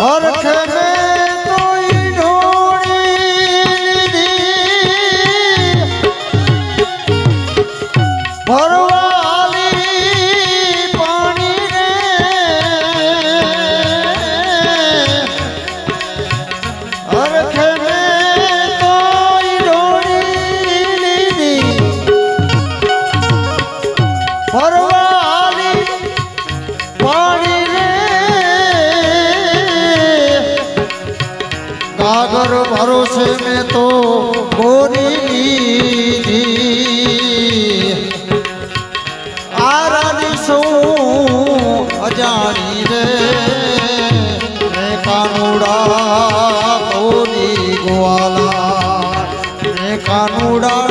और ભરોસે મેં તો ગોરી આરાની શું અજાણી રે કાનુડા તોરી ગોવાલા. મેં કાનુડા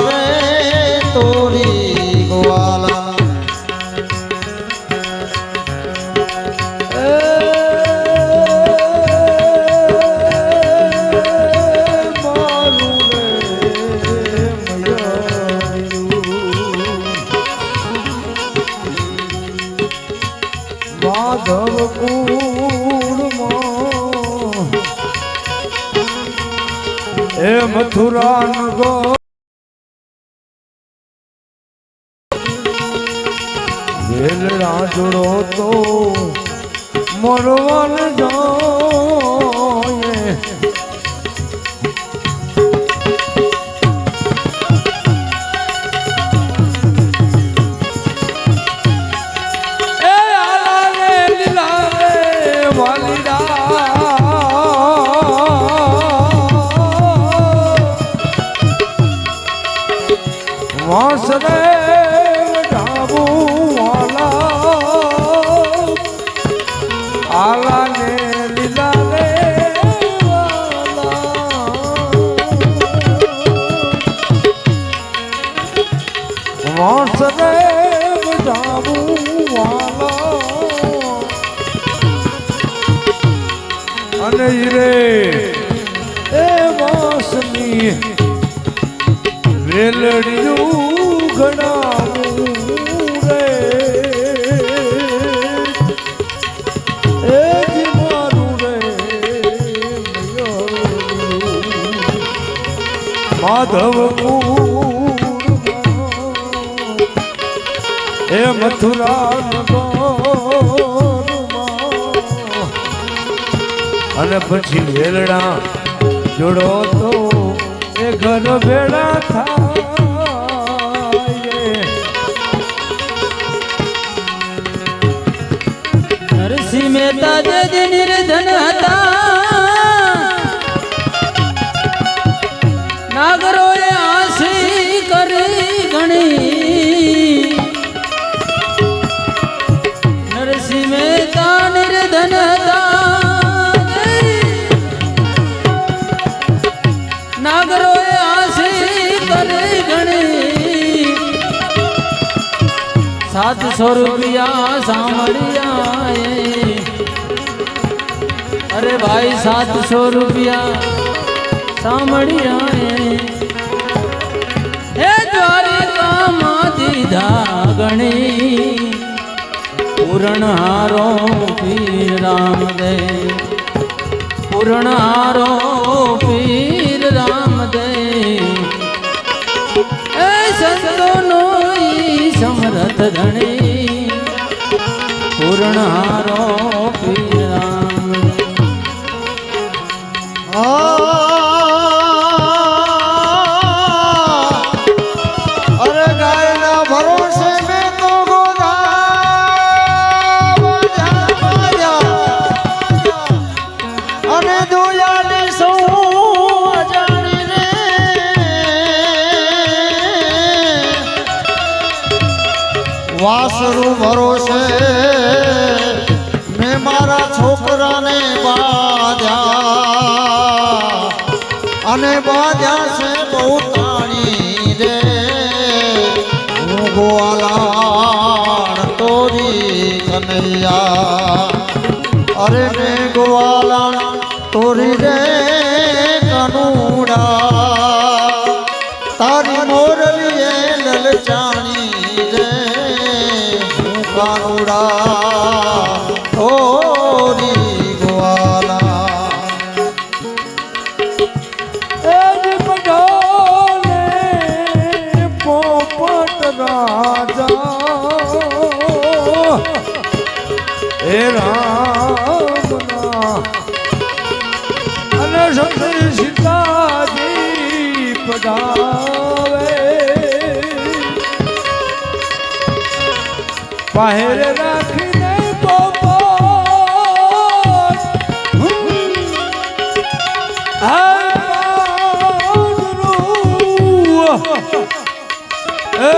એ મથુરા નગો વેલડા જોડો તો મરવન જાય ઈ રે. એ વાસની વેલડિયું ઘડાવું પછી વેલડા જોડો તો એ ઘર ભેળા થાય સાતસો રૂપિયા સાંભળ્યા. અરે ભાઈ સાતસો રૂપિયા સાંભળ્યા. હે દ્વારિકામાં દીધા ગણી પૂરણ હારો પીર રામદેવ પૂરણ હારો પીર રામદેવ સમરથ ધણી પૂર્ણ હારો મારા છોકરાને બાધ્યા. અને બાધ્યા છે બહુ તાણી રે. હું ગોવાલાણ તોરી કનૈયા. અરે ને ગોવાલાણ તોરી રે કનુડા. તારી મોરલીએ લલચાણી રે. હું કાનુડા. સંત સીતાજી પધાવે પહેર રાખીને પોપટ એ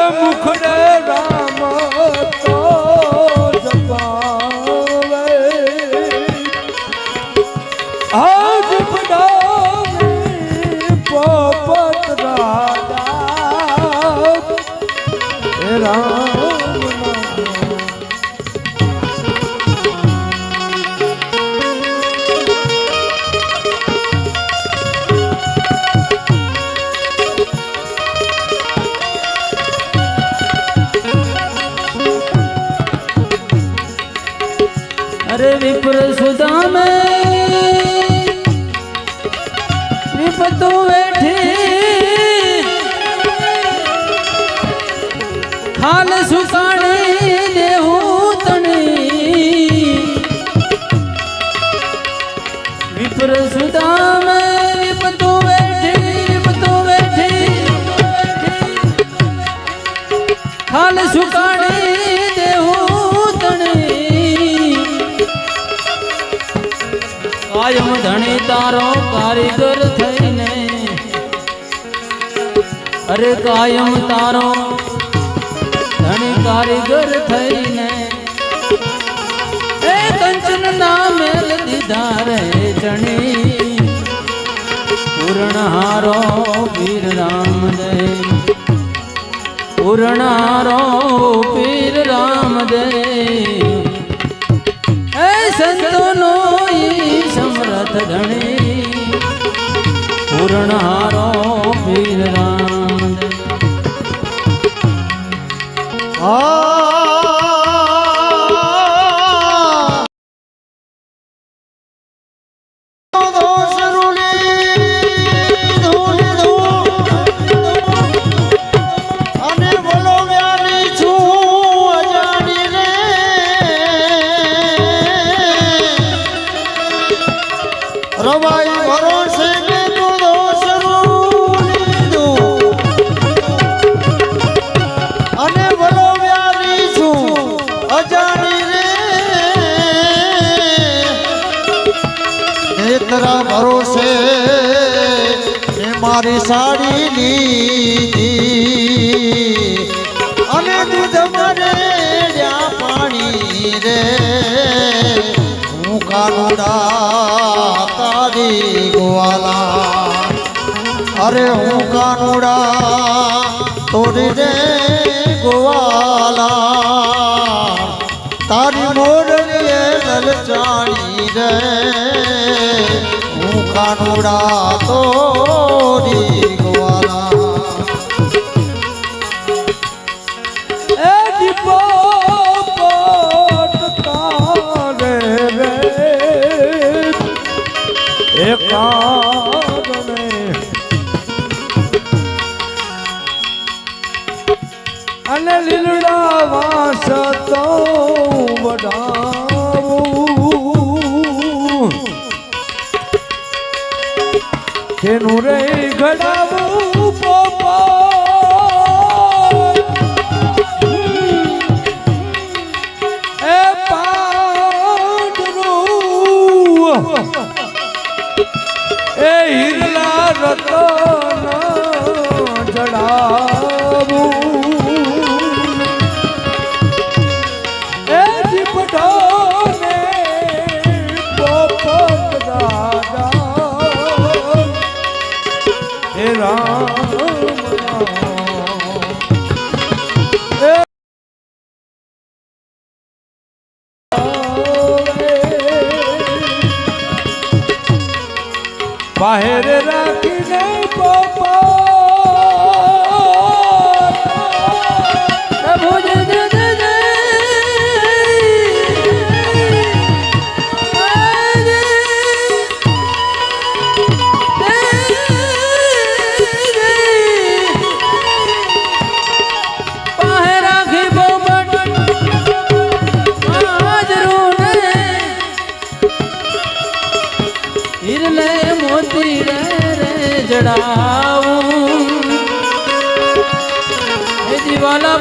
અરે વિપ્ર સુદામે. વિપતો બેઠી ખાલ સુકાણી દેવું તણી. વિપ્ર સુદામે વિપતો વેઠી વિપતો વેઠી. ખાલ સુકાણી કાયમ ધણી, તારો કારીગર થઈને. અરે કાયમ તારો ધણી કારીગર થઈને. એ કંચન ના મેલ દીધા રે ચણી પૂર્ણ હારો વીર રામ દે પૂર્ણ હારો પીર રામ દે પૂર્ણ હારો પીર રામ. આ રવાઈ ભરોસે મારી સાડી લીધી. અને દૂધ મરે પાણી રે. હું કાનુડા તારી ગોવાલા. અરે હું કાનુડા તોરી રે ગોવાલા. તારી મોરલીએ લલચાણી રે. કાનુડા તોરી ગોવાલા એ દીપો પોત તારે રે અને લીલડા વાસ તો વડાવું તેનું રે ઘડાવું બાહેર રાખીને પોપટ જડાવું એ દિવાલા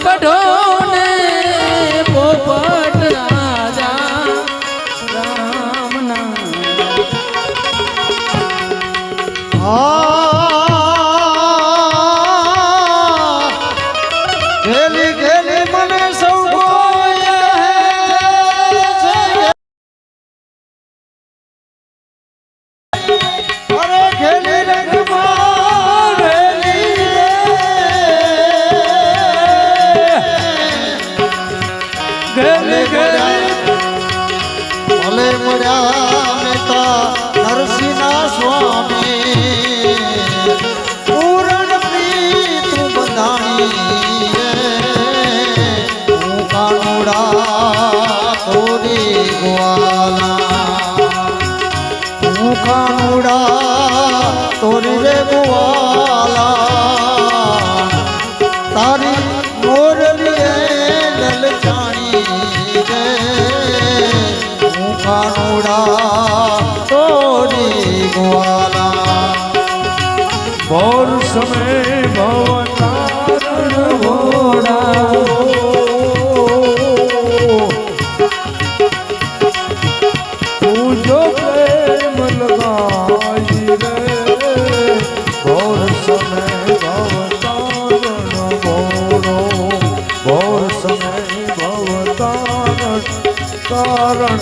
તારણ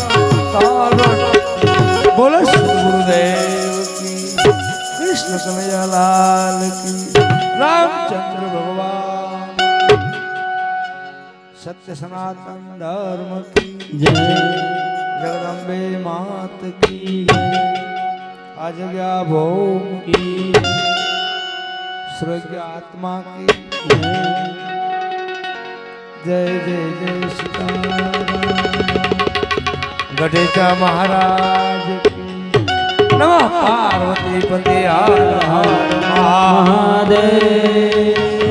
તારણ બોલો શ્રી ગુરુદેવ કી કૃષ્ણ કનૈયાલાલ કી રામચંદ્ર ભગવાન સત્ય સનાતન ધર્મ કી જય જગદંબે માત કી આ જગ્યા ભોમ કી સ્વર્ગ આત્મા કી જય જય જય શ્રી ગઢેચા મહારાજ નમઃ. પાર્વતી પતિ હર મહાદેવ.